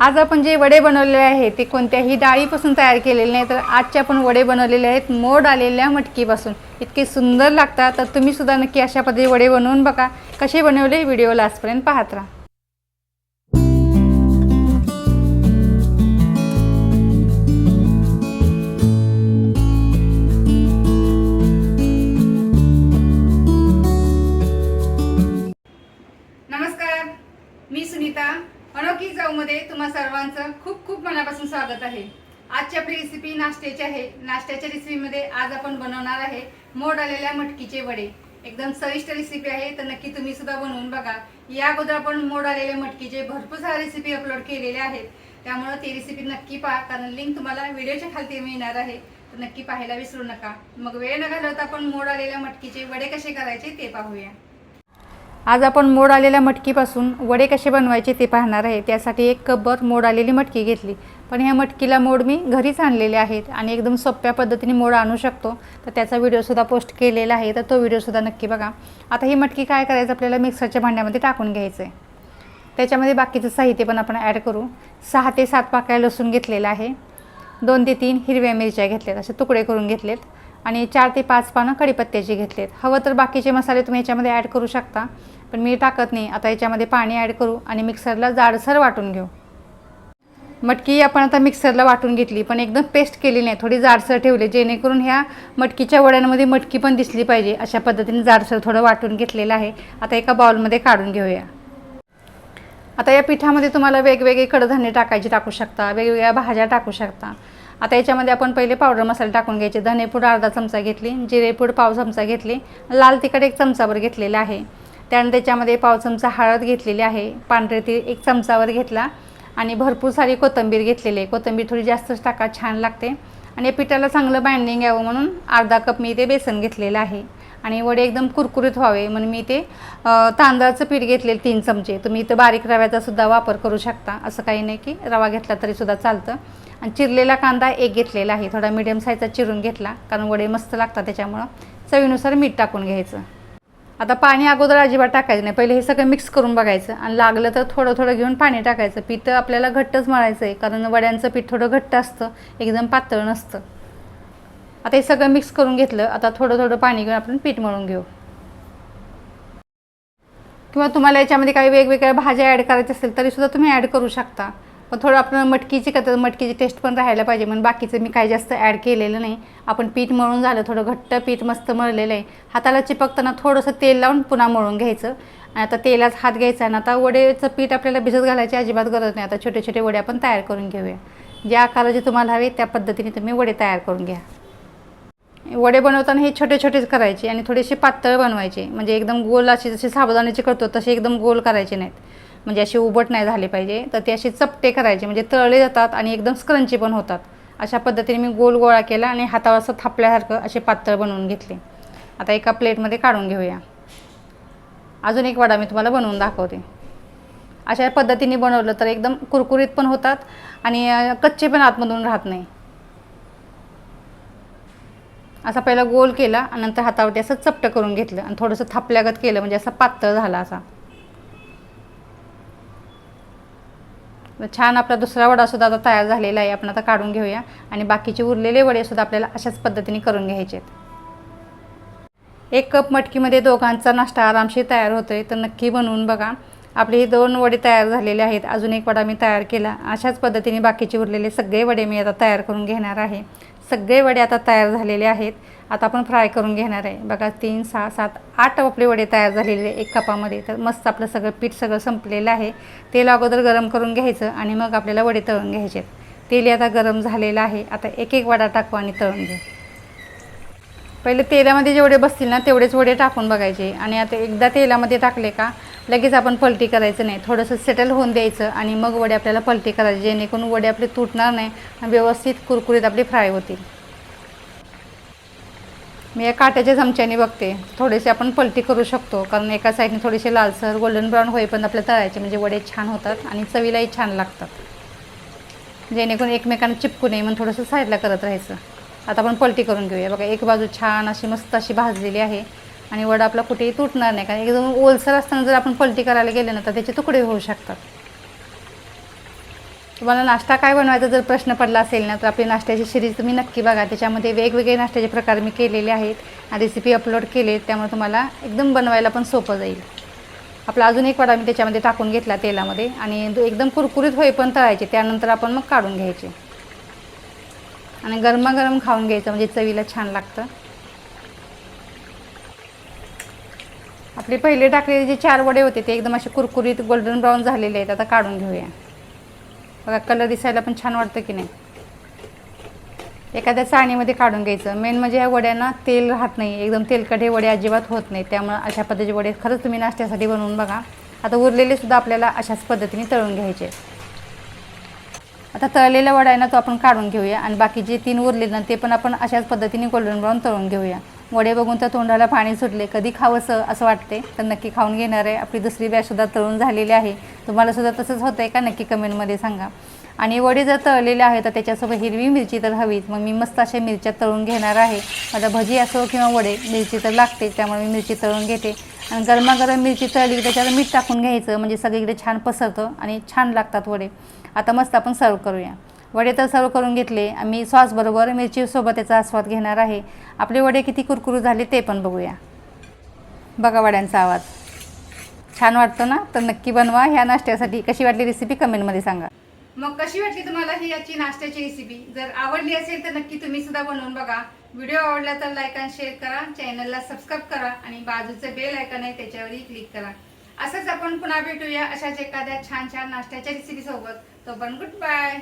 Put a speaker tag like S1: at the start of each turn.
S1: आज आपण जे वडे बनवलेले आहेत ते कोणत्याही डाळीपासून तयार केलेले नाही तर आजचे आपण वडे बनवलेले आहेत मोड आलेल्या मटकीपासून. इतके सुंदर लागतात तर तुम्ही सुद्धा नक्की अशा पद्धती वडे बनवून बघा. कसे बनवले? व्हिडिओ लास्टपर्यंत पाहत राहा. मध्ये तुम्हा सर्वांचं खूप खूप मनापासून स्वागत आहे. आजची आपली रेसिपी नाश्त्याची आहे. नाश्त्याच्या रेसिपीमध्ये आज आपण बनवणार आहे मोड आलेल्या मटकीचे वडे. एकदम चविष्ट रेसिपी आहे तर नक्की तुम्ही सुद्धा बनवून बघा. या अगोदर आपण मोड आलेल्या मटकीचे भरपूर साऱ्या रेसिपी अपलोड केलेल्या आहेत. त्यामुळं ती रेसिपी नक्की पहा कारण लिंक तुम्हाला व्हिडिओच्या खालती मिळणार आहे. तर नक्की पाहायला विसरू नका. मग वेळ न घालवता आपण मोड आलेल्या मटकीचे वडे कसे करायचे ते पाहूया. आज आपण मोड आलेल्या मटकीपासून वडे कसे बनवायचे ते पाहणार आहे. त्यासाठी एक कपभर मोड आलेली मटकी घेतली. पण ह्या मटकीला मोड मी घरीच आणलेले आहेत आणि एकदम सोप्या पद्धतीने मोड आणू शकतो. तर त्याचा व्हिडिओसुद्धा पोस्ट केलेला आहे. तर तो व्हिडिओसुद्धा नक्की बघा. आता ही मटकी काय करायचं? आपल्याला मिक्सरच्या भांड्यामध्ये टाकून घ्यायचं आहे त्याच्यामध्ये बाकीचं साहित्य पण आपण ॲड करू. सहा ते सात पाकळ्या लसूण घेतलेला आहे. दोन ते तीन हिरव्या मिरच्या घेतल्यात. असे तुकडे करून घेतलेत. आणि चार ते पाच पानं कढीपत्त्याची घेतलेत. हवं तर बाकीचे मसाले तुम्ही याच्यामध्ये ॲड करू शकता. पण मी टाकत नाही. आता याच्यामध्ये पाणी ॲड करू आणि मिक्सरला जाडसर वाटून घेऊ. मटकी आपण आता मिक्सरला वाटून घेतली पण एकदम पेस्ट केली नाही. थोडी जाडसर ठेवली जेणेकरून ह्या मटकीच्या वड्यांमध्ये मटकी पण दिसली पाहिजे. अशा पद्धतीने जाडसर थोडं वाटून घेतलेलं आहे. आता एका बाउलमध्ये काढून घेऊया. आता या पिठामध्ये तुम्हाला वेगवेगळे कडधान्य टाकायचे टाकू शकता वेगवेगळ्या भाज्या टाकू शकता. आता याच्यामध्ये आपण पहिले पावडर मसाले टाकून घ्यायचे. धनेपूड अर्धा चमचा घेतली जिरेपूड पाव चमचा घेतली लाल तिखट एक चमचावर घेतलेला आहे. त्यानंतर त्याच्यामध्ये पाव चमचा हळद घेतलेली आहे पांढरे तीळ एक चमचावर घेतला आणि भरपूर सारी कोथिंबीर घेतलेली आहे. कोथिंबीर थोडी जास्तच टाका छान लागते. आणि या पिठाला चांगलं बाइंडिंग यावं म्हणून अर्धा कप मी ते बेसन घेतलेलं आहे. आणि वडे एकदम कुरकुरीत व्हावे. म्हणून मी ते तांदळाचं पीठ घेतलेलं तीन चमचे. तुम्ही इथं बारीक रव्याचा सुद्धा वापर करू शकता. असं काही नाही की रवा घेतला तरीसुद्धा चालतं. आणि चिरलेला कांदा एक घेतलेला आहे. थोडा मिडियम साईजचा चिरून घेतला. कारण वडे मस्त लागतात. त्याच्यामुळं चवीनुसार मीठ टाकून घ्यायचं. आता पाणी अगोदर अजिबात टाकायचं नाही. पहिले हे सगळं मिक्स करून बघायचं. आणि लागलं तर थोडं थोडं घेऊन पाणी टाकायचं. पीठ आपल्याला घट्टच मळायचं आहे कारण वड्यांचं पीठ थोडं घट्ट असतं. एकदम पातळ नसतं. आता हे सगळं मिक्स करून घेतलं आता थोडं थोडं पाणी घेऊन आपण पीठ मळून घेऊ. किंवा तुम्हाला याच्यामध्ये काही वेगवेगळ्या भाज्या ॲड करायच्या असेल तरीसुद्धा तुम्ही ॲड करू शकता. पण थोडं आपण मटकीची का मटकीची टेस्ट पण राहायला पाहिजे. म्हणून बाकीचं मी काही जास्त ॲड केलेलं नाही. आपण पीठ मळून झालं थोडं घट्ट पीठ मस्त मळलेलं आहे. हाताला चिपकताना थोडंसं तेल लावून पुन्हा मळून घ्यायचं. आणि आता तेलात हात घ्यायचा आणि आता वडेचं पीठ आपल्याला भिजत घालायची अजिबात गरज नाही. आता छोटे छोटे वडे आपण तयार करून घेऊया. ज्या आकाराचे तुम्हाला हवे त्या पद्धतीने तुम्ही वडे तयार करून घ्या. वडे बनवताना हे छोटे छोटेच करायचे आणि थोडेसे पातळ बनवायचे. म्हणजे एकदम गोल असे जसे साबुदाण्याचे करतो तसे एकदम गोल करायचे नाहीत. म्हणजे असे उबट नाही झाले पाहिजे. तर ते असे चपटे करायचे. म्हणजे तळले जातात आणि एकदम स्क्रंची पण होतात. अशा पद्धतीने मी गोल गोळा केला आणि हातावर असं थापल्यासारखं असे पातळ बनवून घेतले. आता एका प्लेटमध्ये काढून घेऊया. अजून एक वडा मी तुम्हाला बनवून दाखवते. अशा पद्धतीने बनवलं तर एकदम कुरकुरीत पण होतात आणि कच्चे पण आतमधून राहत नाही. असा पहिला गोल केला आणि नंतर हातावरती असं चपटं करून घेतलं आणि थोडंसं थापल्यागत केलं म्हणजे असा पातळ झाला असा. छान आपला दुसरा वडासुद्धा आता तयार झालेला आहे आपण आता काढून घेऊया. आणि बाकीचे उरलेले वडेसुद्धा आपल्याला अशाच पद्धतीने करून घ्यायचे आहेत. एक कप मटकीमध्ये दोघांचा नाश्ता आरामशीर तयार होतोय तर नक्की बनवून बघा. आपले हे दोन वडे तयार झालेले आहेत अजून एक वडा मी तयार केला. अशाच पद्धतीने बाकीचे उरलेले सगळे वडे मी आता तयार करून घेणार आहे. सगळे वडे आता तयार झालेले आहेत. आता आपण फ्राय करून घेणार आहे. बघा तीन सहा सात आठ आपले वडे तयार झालेले आहे एक कपामध्ये. तर मस्त आपलं सगळं पीठ सगळं संपलेलं आहे. तेल अगोदर गरम करून घ्यायचं आणि मग आपल्याला वडे तळून घ्यायचे आहेत. तेल आता गरम झालेलं आहे. आता एक एक वडा टाकू आणि तळून घेऊ. पहिले तेलामध्ये जेवढे बसतील ना तेवढेच वडे टाकून बघायचे. आणि आता एकदा तेलामध्ये टाकले का लगेच आपण पलटी करायचं नाही. थोडंसं सेटल होऊन द्यायचं आणि मग वडे आपल्याला पलटी करायचे जेणेकरून वडे आपले तुटणार नाही आणि व्यवस्थित कुरकुरीत आपले फ्राय होतील. मी या काट्याच्या चमच्याने बघते. थोडेसे आपण पलटी करू शकतो कारण एका साईडने थोडेसे लालसर गोल्डन ब्राऊन होईपर्यंत आपल्या तळायचे म्हणजे वडे छान होतात आणि चवीलाही छान लागतात. जेणेकरून एकमेकांना चिपकू नये म्हणून थोडंसं साईडला करत राहायचं. आता आपण पलटी करून घेऊया. बघा एक बाजू छान अशी मस्त अशी भाजलेली आहे. आणि वडा आपला कुठेही तुटणार नाही. कारण एकदम ओलसर असताना जर आपण पलटी करायला गेले ना तर त्याचे तुकडे होऊ शकतात. तुम्हाला नाश्ता काय बनवायचा जर प्रश्न पडला असेल ना तर आपली नाश्त्याची सिरीज तुम्ही नक्की बघा. त्याच्यामध्ये वेगवेगळे नाश्त्याचे प्रकार मी केलेले आहेत रेसिपी अपलोड केले त्यामुळे तुम्हाला एकदम बनवायला पण सोपं जाईल. आपला अजून एक वडा मी त्याच्यामध्ये टाकून घेतला तेलामध्ये आणि एकदम कुरकुरीत होईपर्यंत तळायचे. त्यानंतर आपण मग काढून घ्यायचे. आणि गरमागरम खाऊन घ्यायचं म्हणजे चवीला छान लागतं. आपले पहिले टाकलेले जे चार वडे होते ते एकदम असे कुरकुरीत गोल्डन ब्राऊन झालेले आहेत. आता काढून घेऊया. बघा कलर दिसायला पण छान वाटतं की नाही? एखाद्या चाळणीमध्ये काढून घ्यायचं. मेन म्हणजे या वड्यांना तेल राहत नाही. एकदम तेलकट हे वडे अजिबात होत नाही त्यामुळे अशा पद्धतीचे वडे खरंच तुम्ही नाश्त्यासाठी बनवून बघा. आता उरलेले सुद्धा आपल्याला अशाच पद्धतीने तळून घ्यायचे. आता तळलेल्या वड्यांना तो आपण काढून घेऊया. आणि बाकी जे तीन उरले ना ते पण आपण अशाच पद्धतीने गोल्डन ब्राऊन तळून घेऊया. वडे बघून तर तोंडाला पाणी सुटले. कधी खावंसं असं वाटते. तर नक्की खाऊन घेणार आहे. आपली दुसरी बॅचसुद्धा तळून झालेली आहे. तुम्हाला सुद्धा तसंच होतं आहे का? नक्की कमेंटमध्ये सांगा. आणि वडे जर तळलेले आहे तर त्याच्यासोबत हिरवी मिरची तर हवीच. मग मी मस्त अशा मिरच्या तळून घेणार आहे. आता भजी असो किंवा वडे मिरची तर लागते. त्यामुळे मी मिरची तळून घेते. आणि गरमागरम मिरची तळली त्याच्यावर मीठ टाकून घ्यायचं. म्हणजे सगळीकडे छान पसरतं आणि छान लागतात वडे. आता मस्त आपण सर्व करूया. वडे तर सर्व करून घेतले. आम्ही सॉसबरोबर मिरचीसोबत याचा आस्वाद घेणार आहे. आपले वडे किती कुरकुरू झाले ते पण बघूया. बघा वड्यांचा आवाज. छान वाटतो ना? तर नक्की बनवा. ह्या नाश्त्यासाठी कशी वाटली रेसिपी कमेंटमध्ये सांगा. मग कशी वाटली तुम्हाला ही याची नाश्त्याची रेसिपी जर आवडली असेल तर नक्की तुम्ही सुद्धा बनवून बघा. व्हिडिओ आवडला तर लाईक आणि शेअर करा. चॅनलला सबस्क्राईब करा आणि बाजूचं बेल ऐकन आहे त्याच्यावरही क्लिक करा. असंच आपण पुन्हा भेटूया अशाच एखाद्या छान छान नाश्त्याच्या रेसिपीसोबत तो पण गुड बाय